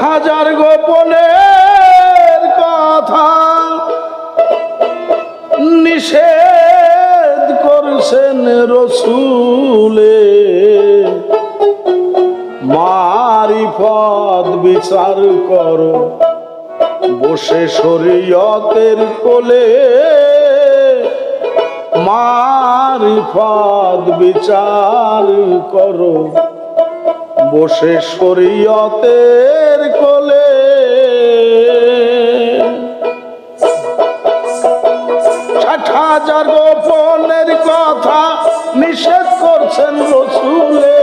হাজার গোপনের কথা নিষেধ করছেন রসুলে। মারিফত বিচার করো, বসে শরীয়তের কোলে। মারিফত বিচার করো। বসে শরীয়তের কোলে। ষাট হাজার গোপনের কথা নিষেধ করছেন রসুলে।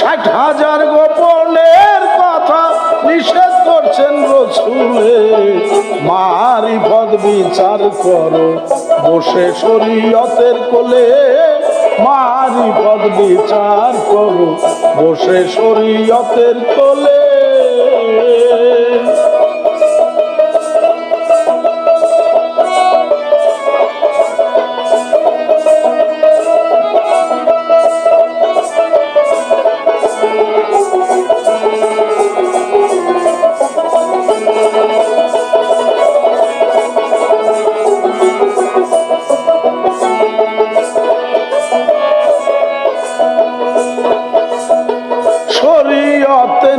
ষাট হাজার গোপনের কথা নিষেধ করছেন রসুলে। মারি পদ বিচার করো। বসে শরীয়তের কোলে মারি পদ বিচার করো। বসে শরীয়তের কোলে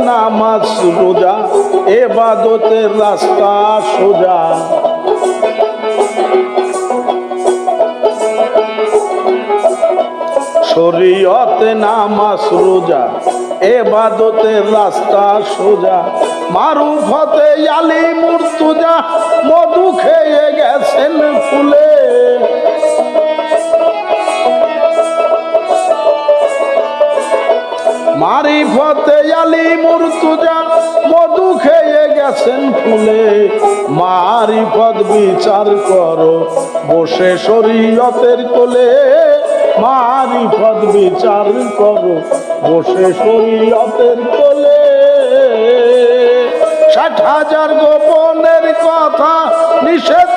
নামাজ রোজা, এবাদতের রাস্তা সোজা। শরীয়তে নামাজ রোজা, এবাদতের রাস্তা সোজা। মারুফতে আলী মুর্তুজা মধু খেয়ে গেছেন ফুলে। মারিফতে আলী মুর্তুজা, মধু খেয়ে গেছেন ফুলে। মারিফত বিচার করো, বসে শরীয়তের কোলে। মারিফত বিচার করো, বসে শরীয়তের কোলে। ষাট হাজার গোপনের কথা নিষেধ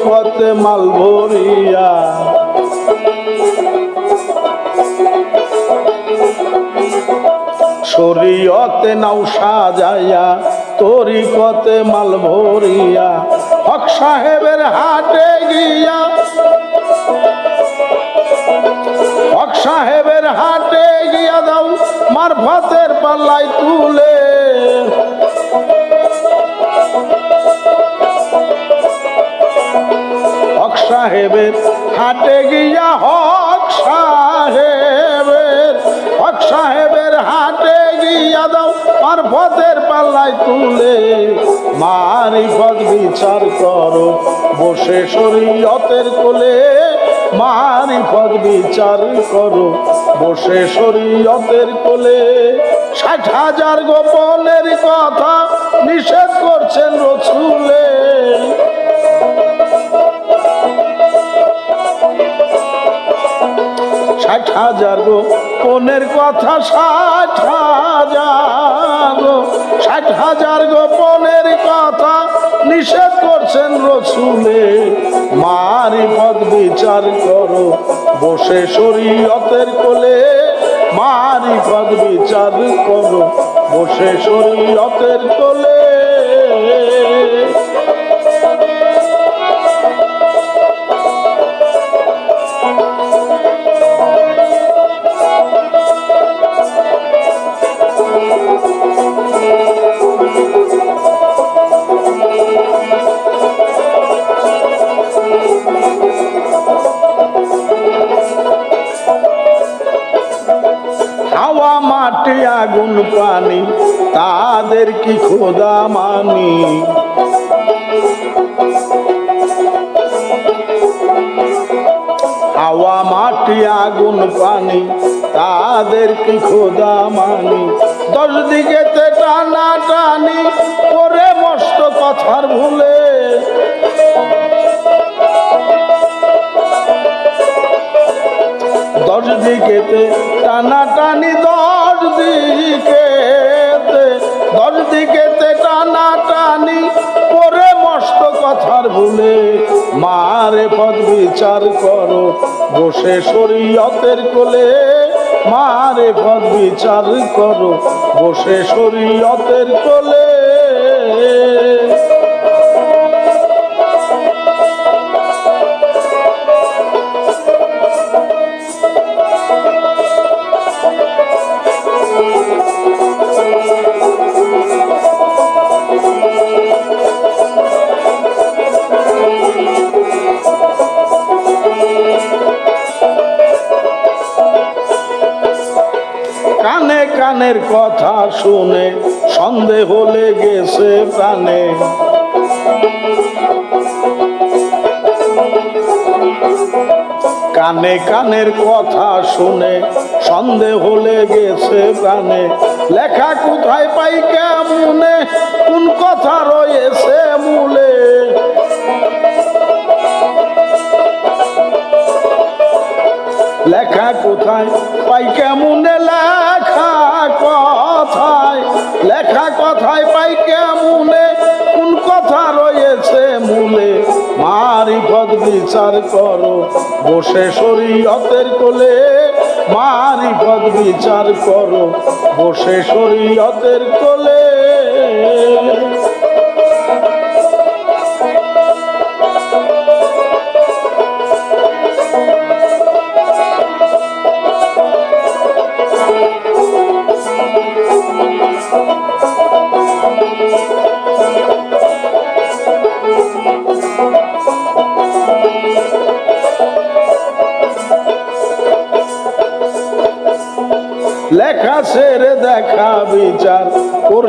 তরিকতে মাল ভরিয়া। শরীয়তে নাও সাজায়া তরিকতে মাল ভরিয়া। হক সাহেবের হাটে গিয়া, হক সাহেবের হাটে গিয়া দাও, মারফতের পাল্লাই তুলে সাহেবের হাটে গিয়া হক সাহেবের হক সাহেবের হাটে গিয়া দাও মারফতের পাল্লাই তুলে। মারিফত বিচার করো, বসে শরীয়তের কোলে। মারিফত বিচার করো, বসে শরীয়তের কোলে। ষাট হাজার গোপনের কথা নিষেধ করছেন রসুলে। ষাট হাজার গো। কোনের কথা ষাট হাজার গো। ষাট হাজার গোপনের কথা নিষেধ করছেন রসুলে। মারি পদ বিচার করো। বসে শরীয়তের কোলে মারি পদ বিচার করো। বসে শরীয়তের কোলে খোদা মানি। হাওয়া, মাটি, আগুন, পানি, তাদের কি খোদা মানি? দশ দিকেতে টানা টানি করে মস্ত কথার ভুলে। দশ দিকেতে টানা টানি, দশ দিকেতে দশ দিকেতে টানা টানি পরে মস্ত কথার ভুলে মারে পদ বিচার করো, বসে শরীয়তের কোলে। মারে পদ বিচার করো, বসে শরীয়তের কোলে। কানের কথা শুনে সন্দেহ লেগেছে প্রাণে। কানে কানের কথা শুনে সন্দেহ লেগেছে প্রাণে। লেখা কোথায় পাই কেমনে? কোন কথা রয়েছে লেখা কোথায়? পাই কেমনে লেখা কথায়? লেখা কথায় পাই কেমনে? কোন কথা রয়েছে মূলে? মারিফত বিচার করো, বসে শরীয়তের কোলে। মারিফত বিচার করো, বসে শরীয়তের কোলে।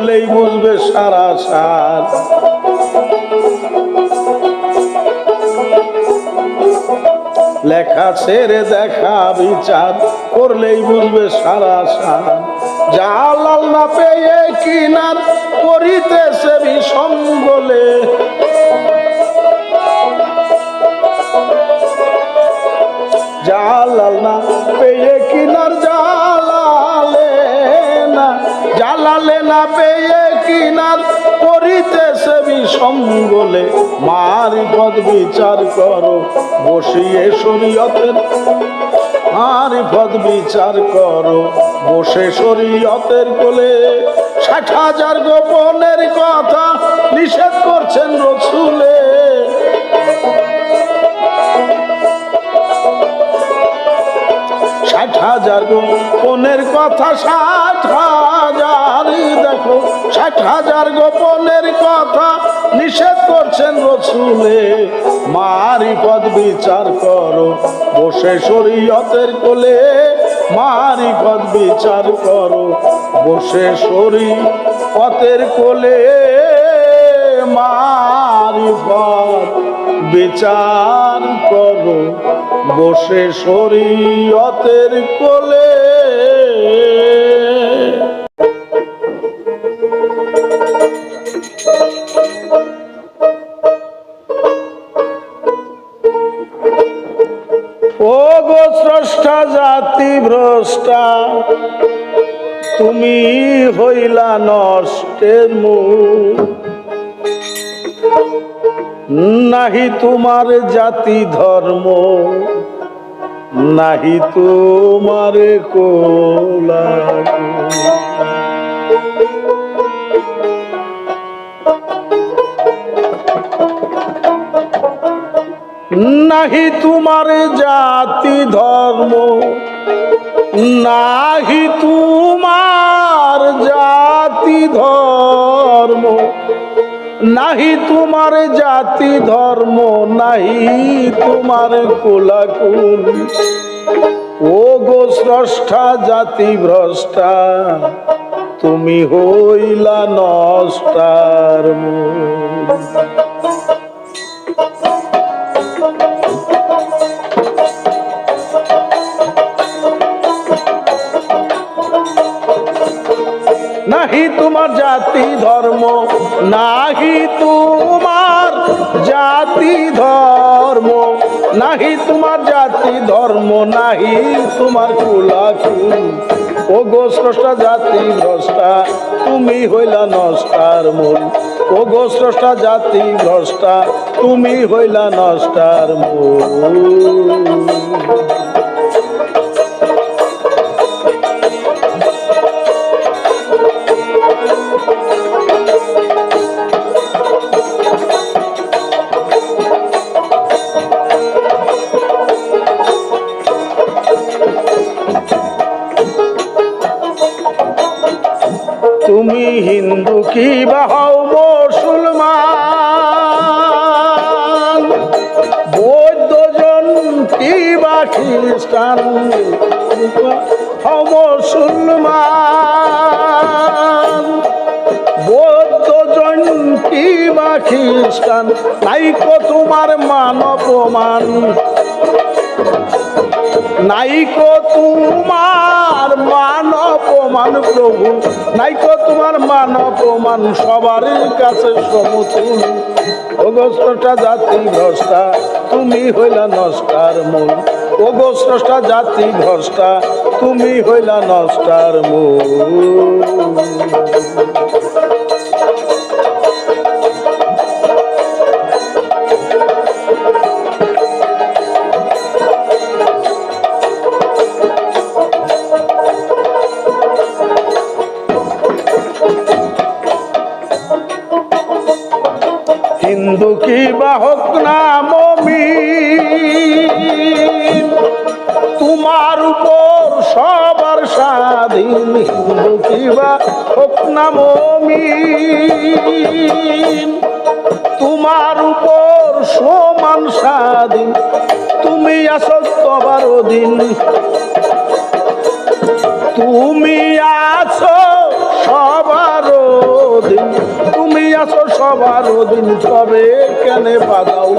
করলেই বুঝবে সারা সার লেখা ছেড়ে দেখা বিচার, করলেই বুঝবে সারা সার যা লাল না পেয়ে কিনার করিতেছে বিষম বলে জালাল না পেয়ে কিনার জালালে না পেয়ে কিনার করিতেছে বিষঙ্গলে মারিফত বিচার করো, বসিয়ে শরীয়তের। মারিফত বিচার করো, বসে শরীয়তের কোলে। ষাট হাজার গোপনের কথা নিষেধ করছেন রসুলে। ষাট হাজার গোপনের কথা ষাট হাজার দেখো, ষাট হাজার গোপনের কথা নিষেধ করছেন রসুলে। মারি পদ বিচার করো, বসে শরীয়তের কোলে। মারি পদ বিচার করো, বসে শরীয়তের কোলে। মারি বিচার করো, বসে শরীয়তের কোলে। জাতি ভ্রষ্টা তুমি হইলা নষ্টের নাহি তোমার জাতি ধর্ম, নাহি তোমার কোলা নাহি তোমার জাতি ধর্ম নাহি তোমার জাতি ধর্ম, নাহি তোমার জাতি ধর্ম, নাহি তোমার কোলাকুল। ও গো স্রষ্টা, জাতি ভ্রষ্টা, তুমি হইলা নষ্টার মূল। তোমার জাতি ধর্ম, নাহি তোমার জাতি ধর্ম, নাহি তোমার জাতি ধর্ম, নাহি তোমার কুলাকি ও গো স্রষ্টা জাতি ভ্রষ্টা, তুমি হইলা নষ্টার মূল। ও গো স্রষ্টা জাতি ভ্রষ্টা, তুমি হইলা নষ্টার মূল। কি বা হও মুসলমান বৌদ্ধজন কি বা খ্রিস্টান? হও মুসলমান? বৌদ্ধজন কি বা খ্রিস্টান? নাই কো তোমার মান। অপমান নাইকো তোমার মান অপমান প্রভু, নাইকো তোমার মান অপমান সবার কাছে সমতুল। অগস্রটা জাতি ভ্রষ্টা, তুমি হইলা নষ্টার মূল। অগস্রটা জাতি ভ্রষ্টা, তুমি হইলা নষ্টার মূল। বাহক না মমিন, তোমার উপর সবার স্বাধীন হিন্দু কি বাহক না তোমার উপর সমান স্বাধীন, তুমি আসো সবার দিন তুমি আছো সবার দিন তবে কেনে বাদাও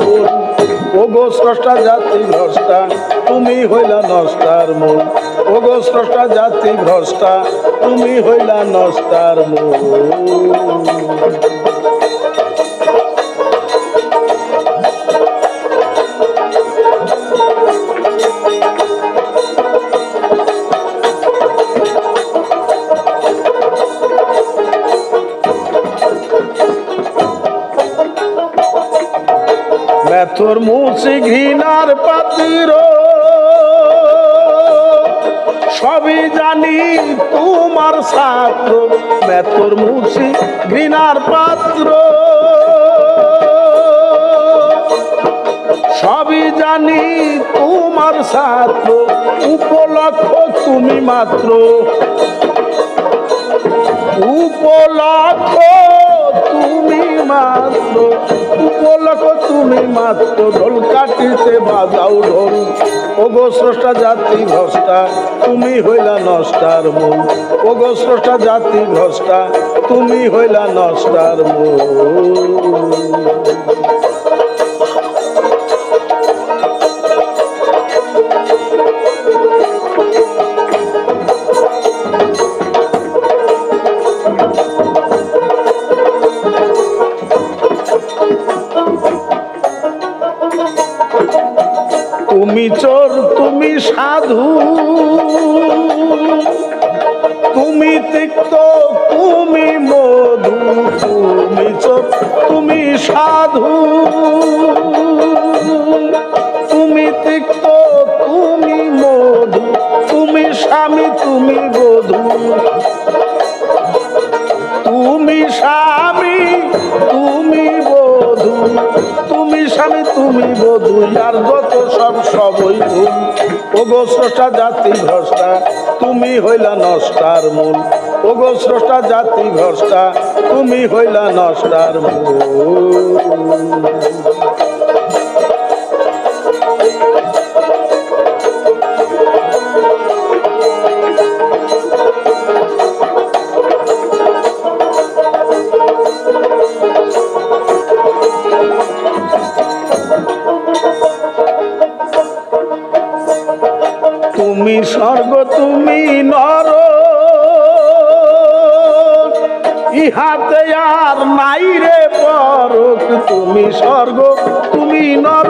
ও গো স্রষ্টা জাতি ভ্রষ্টা, তুমি হইলা নষ্টার মূল। ওগো স্রষ্টা জাতি ভ্রষ্টা, তুমি হইলা নষ্টার মূল। ব্যথর মুছি ঘৃণার পাতির। সবই জানি তোমার ছাত্র ব্যথর মুছি ঘৃণার পাত্র। সবই জানি তোমার ছাত্র উপলক্ষ তুমি মাত্র। উপলক্ষ মাত্র উপলক্ষ তুমি মাত্র ঢোল কাটিতে বাজাও ঢোল। ওগো স্রষ্টা জাতি ভ্রষ্টা, তুমি হইলা নষ্টার মূল। ওগো স্রষ্টা জাতি ভ্রষ্টা, তুমি হইলা নষ্টার মূল। স্বামী তুমি বধূ। তুমি স্বামী, তুমি বধূ। তুমি স্বামী, তুমি বধূ, আর যত সব, সবই ভুল। ওগো স্রষ্টা জাতি ভ্রষ্টা, তুমি হইলা নষ্টার মূল। ওগো স্রষ্টা জাতি ভ্রষ্টা, তুমি হইলা নষ্টার মূল। স্বর্গ তুমি নর। ইহাতে আর নাই রে পরক তুমি স্বর্গ তুমি নর।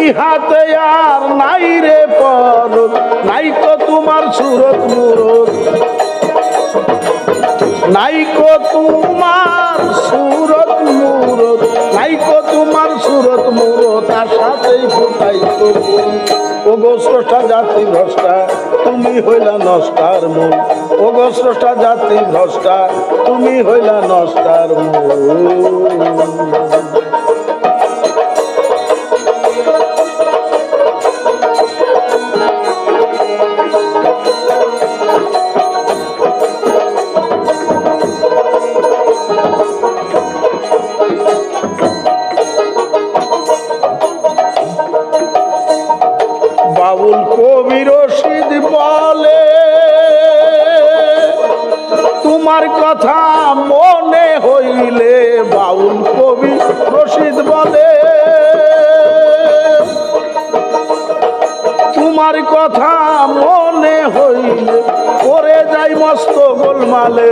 ইহাতে আর নাই রে পরক নাই তো তোমার সুরত মুরত। নাইকো তোমার সুরত মুরত সাথেই ফোটাই তো ও তুমি হইলা নষ্টার মূল। ও গো তুমি হইলা নষ্টার মস্ত গোলমালে।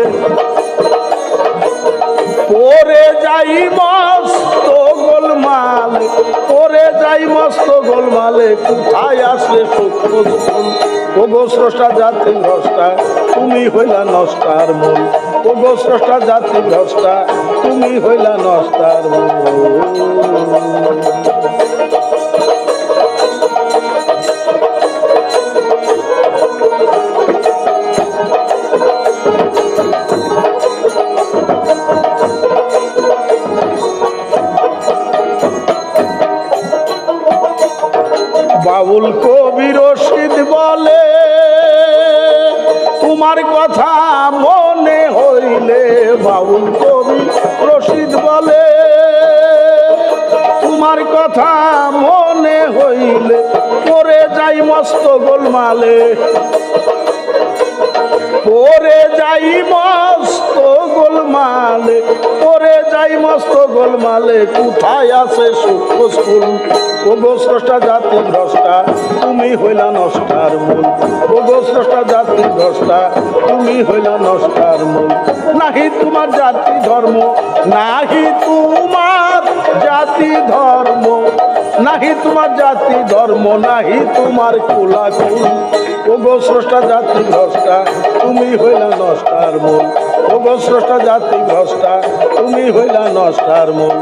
পরে যাই মস্ত গোলমালে, পরে যাই মস্ত গোলমালে, কোথায় আসলে ও গো স্রষ্টা জাতি ভ্রষ্টা, তুমি হইলা নষ্টার মূল। ও গো স্রষ্টা জাতি ভ্রষ্টা, তুমি হইলা নষ্টার মূল। মস্ত গোলমালে পরে যাই মস্ত গোলমালে পরে যাই মস্ত গোলমালে কোথায় আছে সূক্ষ্ম স্কুল? ও গো স্রষ্টা জাতি ভ্রষ্টা, তুমি হইলা নষ্টার মূল। ও গো স্রষ্টা জাতি ভ্রষ্টা, তুমি হইলা নষ্টার মূল। নাহি তোমার জাতি ধর্ম, নাহি তোমার জাতি ধর্ম। নাহি তোমার জাতি ধর্ম, নাহি তোমার কুলাকুল। ও গো স্রষ্টা জাতি ভ্রষ্টা, তুমি হইলা নষ্টার মূল। ও গো স্রষ্টা জাতি ভ্রষ্টা, তুমি হইলা নষ্টার মূল।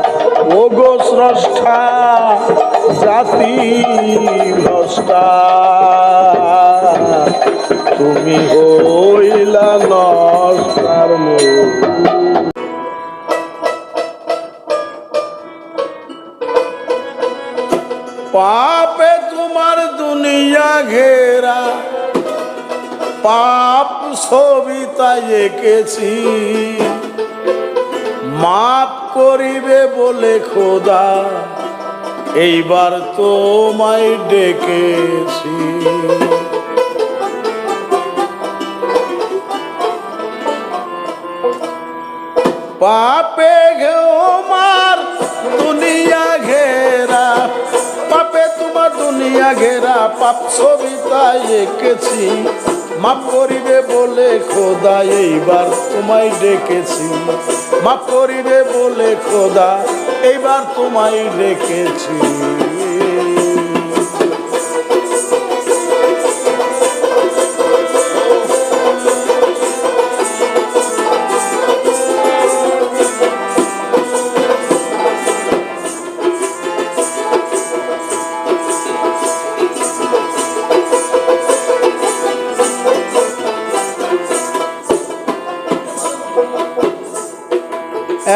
ও গো স্রষ্টা জাতি ভ্রষ্টা, তুমি হইলা নষ্টার মূল। পাপে তোমার দুনিয়া ঘেরা। পাপ সবিতা এঁকেছি। মাপ করিবে বলে খোদা, এইবার তোমায় ডেকেছি। পাপে দুনিয়া ঘেরা পাপ ছবিতায় এঁকেছি। মাপ করিবে বলে খোদা এইবার তোমায় ডেকেছি। মাপ করিবে বলে খোদা এইবার তোমায় ডেকেছি।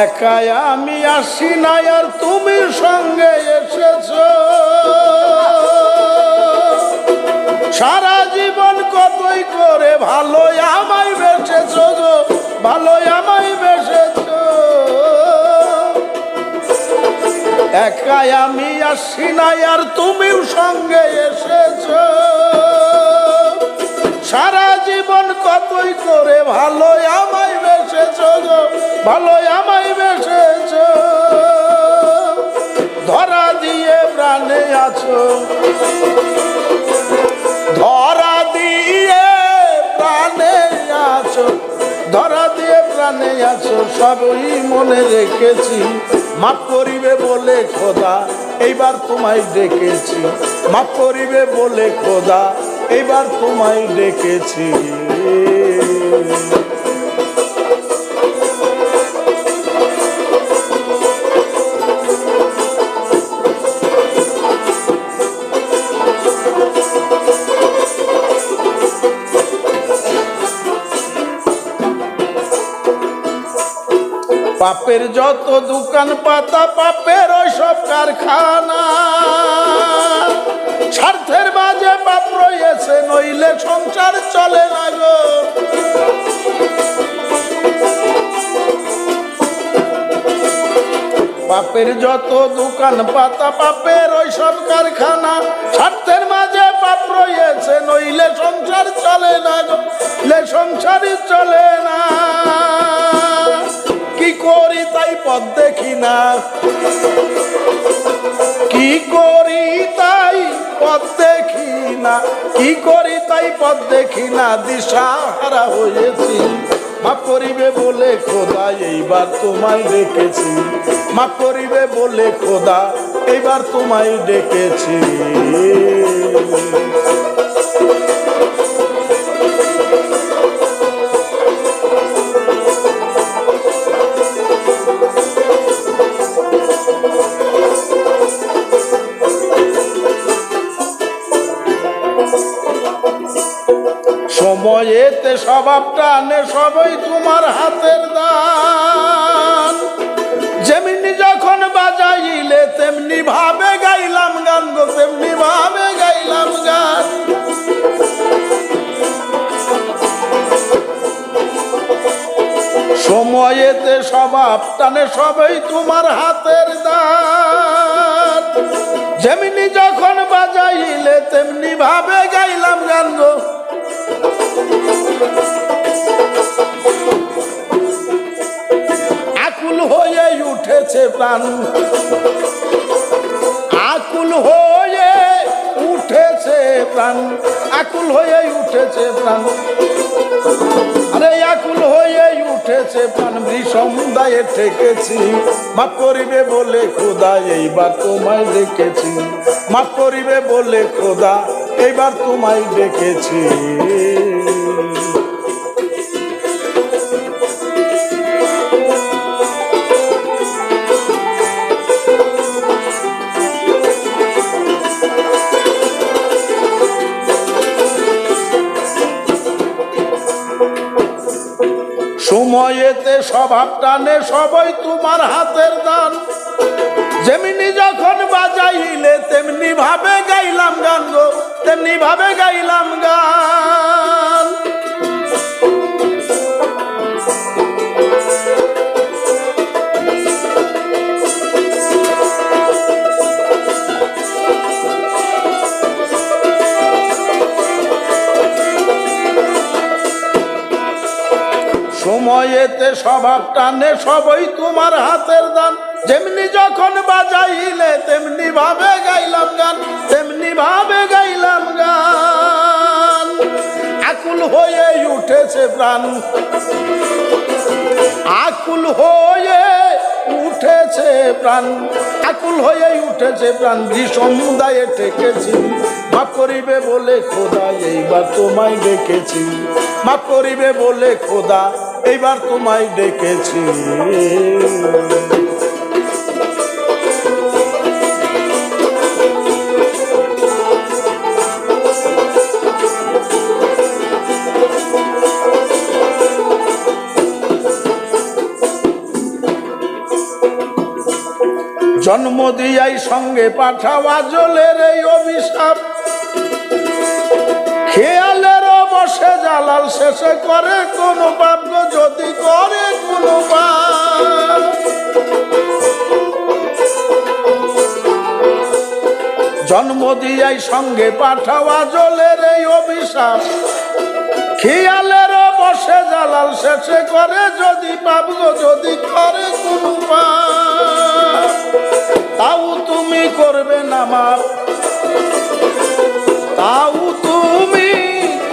একাই আমি আসি নাই আর তুমি সঙ্গে এসেছ। সারা জীবন কতই করে ভালো আমায় বেসেছ গো, ভালোই আমায় বেসেছ একাই আমি আসি নাই আর তুমিও সঙ্গে এসেছ। সারা জীবন কতই করে ভালোই আমায় বেসেছ গো ভালোই আমায় বেসেছ। ধরা দিয়ে প্রাণে আছো। ধরা দিয়ে প্রাণে আছো। ধরা দিয়ে প্রাণে আছো, সবই মনে রেখেছি। মাফ করিবে বলে খোদা, এইবার তোমায় ডেকেছি। মাফ করিবে বলে খোদা, এইবার তোমায় ডেকেছি। পাপের যত দোকান পাতা পাপের ওই সব কারখানা। স্বার্থের মাঝে পাপ রয়েছে, নইলে সংসার চলে না গো। পাপের যত দোকান পাতা পাপের ওই সব কারখানা। স্বার্থের মাঝে পাপ রয়েছে, নইলে সংসার চলে না গো। সংসারই চলে না। করি তাই পথ দেখি না। কি করি তাই পথ দেখি না। কি করি তাই পথ দেখি না। দিশাহারা হয়েছি। মাফ করিবে বলে খোদা, এইবার তোমায় ডেকেছি। মাফ করিবে বলে খোদা, এইবার তোমায় ডেকেছি। সময়েতে স্বভাব টানে সবই তোমার হাতের দান। যেমনি যখন বাজাইলে, তেমনি ভাবে গাইলাম গান গো, তেমনি ভাবে গাইলাম গান। সময়েতে স্বভাব টানে সবই তোমার হাতের দান। যেমনি যখন বাজাইলে, তেমনি ভাবে গাইলাম গান গো। আকুল হয়ে উঠেছে প্রাণ। আকুল হয়ে উঠেছে প্রাণ। আকুল হয়ে উঠেছে প্রাণ। আরে আকুল হয়ে উঠেছে প্রাণ। ভীষণ দায়ে ঠেকেছি। মাফ করিবে বলে খোদা, এইবার তোমায় ডেকেছি মাফ করিবে বলে খোদা এইবার তোমায় ডেকেছি সময়েতে স্বভাব টানে সবই তোমার হাতের দান। যেমনি যখন বাজাইলে, তেমনি ভাবে গাইলাম গান গো। তেমনি ভাবে গাইলাম গান। সময়েতে স্বভাব টানে সবই তোমার হাতের দান। যেমনি যখন বাজাইলে, তেমনি ভাবে গাইলাম গান, তেমনি ভাবে গাইলাম গান। আকুল হয়ে উঠেছে প্রাণ। আকুল হয়ে উঠেছে প্রাণ। আকুল হয়ে উঠেছে প্রাণ। সমুদায়ে ঠেকেছি। মাফ করিবে বলে খোদা, এইবার তোমায় ডেকেছি। মাফ করিবে বলে খোদা, এইবার তোমায় ডেকেছি। জন্ম দিয়াই সঙ্গে পাঠাওয়া জলের এই অভিশাপ। খেয়ালেরও বসে জালাল শেষে করে কোন পাপ যদি করে কোন জন্ম দিয়াই সঙ্গে পাঠাওয়া জলের এই অভিশাপ। খেয়ালেরও বসে জালাল শেষে করে, যদি গো, যদি করে কোন পাপ। তাও তুমি করবে না মাপ তাও তুমি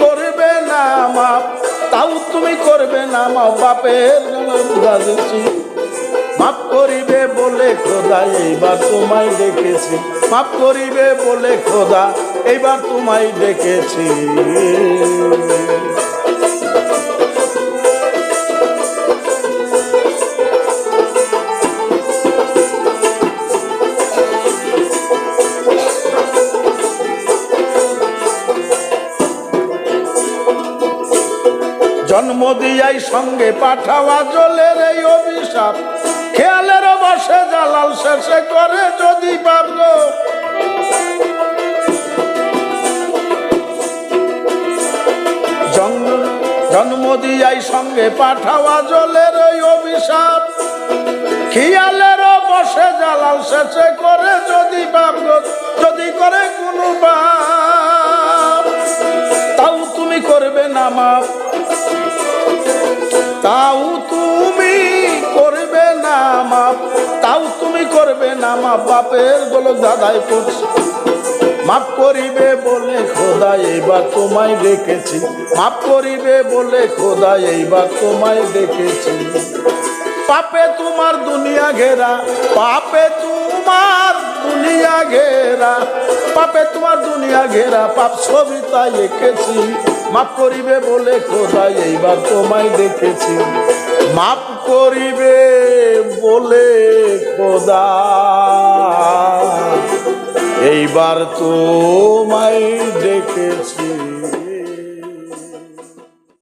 করবে না মাপ। তাও তুমি করবে না মাপ। বাপের গাজেছি মাফ করিবে বলে খোদা, এইবার তোমায় ডেকেছি মাফ করিবে বলে খোদা, এইবার তোমায় ডেকেছি জন্ম দিয়াই সঙ্গে পাঠাওয়া জলের এই অভিশাপ। খেয়ালের বসে জালাল শেষে করে যদি পাবল জন্ম সঙ্গে পাঠাওয়া জলের ওই অভিশাপ। খেয়ালের বসে জালাল শেষে করে যদি পাবল যদি করে কোনো মাপ বাপের গোলক দাদাই করছে মাপ করিবে বলে খোদা, এইবার তোমায় ডেকেছি মাপ করিবে বলে খোদা, এইবার তোমায় ডেকেছি পাপে তোমার দুনিয়া ঘেরা, পাপে তোমার দুনিয়া ঘেরা, পাপে তোমার দুনিয়া ঘেরা, পাপ ছবি তাই এঁকেছি। মাপ করিবে বলে খোদা, এইবার তোমায় দেখেছি। মাপ করিবে বলে খোদা। এইবার তো মাই ডেকেছি